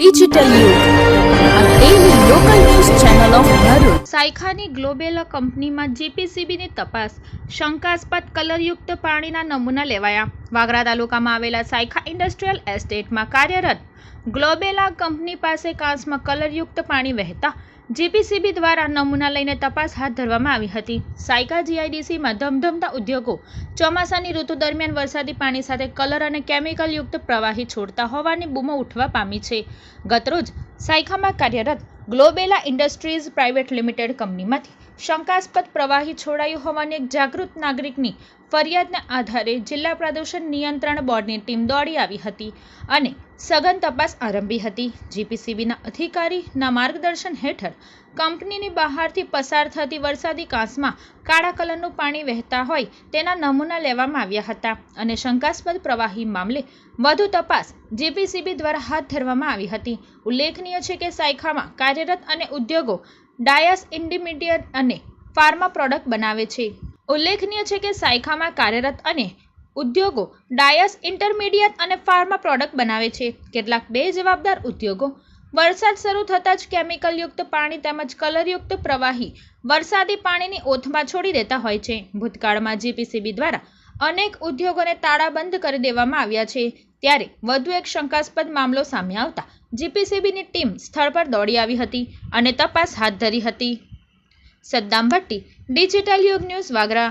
Digital Youth, a daily local news channel. સાયખાની ગ્લોબેલ કંપનીમાં જીપીસીબીની તપાસ, શંકાસ્પદ કલરયુક્ત પાણીના નમૂના લેવાયા. વાગરા તાલુકામાં આવેલા સાયખા ઇન્ડસ્ટ્રીયલ એસ્ટેટમાં કાર્યરત ગ્લોબેલા કંપની પાસે કાંસમાં કલરયુક્ત પાણી વહેતા જીપીસીબી દ્વારા નમૂના લઈને તપાસ હાથ ધરવામાં આવી હતી. સાયકા જીઆઈડીસીમાં ધમધમતા ઉદ્યોગો ચોમાસાની ઋતુ દરમિયાન વરસાદી પાણી સાથે કલર અને કેમિકલયુક્ત પ્રવાહી છોડતા હોવાની બૂમો ઉઠવા પામી છે. ગતરોજ સાયખામાં કાર્યરત ગ્લોબેલા ઇન્ડસ્ટ્રીઝ પ્રાઇવેટ લિમિટેડ કંપનીમાંથી શંકાસ્પદ પ્રવાહી છોડાયું હોવાની એક જાગૃત નાગરિકની ફરિયાદના આધારે જિલ્લા પ્રદૂષણ નિયંત્રણ બોર્ડની ટીમ દોડી આવી હતી અને સઘન તપાસ આરંભી હતી. જીપીસીબીના અધિકારીના માર્ગદર્શન હેઠળ કંપનીની બહારથી પસાર થતી વરસાદી કાંસમાં કાળા કલરનું પાણી વહેતા હોય તેના નમૂના લેવામાં આવ્યા હતા અને શંકાસ્પદ પ્રવાહી મામલે વધુ તપાસ જીપીસીબી દ્વારા હાથ ધરવામાં આવી હતી. ઉલ્લેખનીય છે કે સાયખામાં કાર્યરત અને ઉદ્યોગો ડાયસ ઇન્ડિમિડિયટ અને ફાર્મા પ્રોડક્ટ બનાવે છે. ઉલ્લેખનીય છે કે સાયખામાં કાર્યરત અને ઉદ્યોગો ડાયસ, ઇન્ટરમીડિયેટ અને ફાર્મા પ્રોડક્ટ બનાવે છે. કેટલાક બે જવાબદાર ઉદ્યોગો. વરસાદ શરૂ થતાં જ કેમિકલયુક્ત પાણી તેમજ કલરયુક્ત પ્રવાહી વરસાદી પાણીની ઓથમાં છોડી દેતા હોય છે. ભૂતકાળમાં જીપીસીબી દ્વારા અનેક ઉદ્યોગોને તાળાબંધ કરી દેવામાં આવ્યા છે. ત્યારે વધુ એક શંકાસ્પદ મામલો સામે આવતા જીપીસીબીની ટીમ સ્થળ પર દોડી આવી હતી અને તપાસ હાથ ધરી હતી. Saddam Bhatti, digital Yug news Vagra.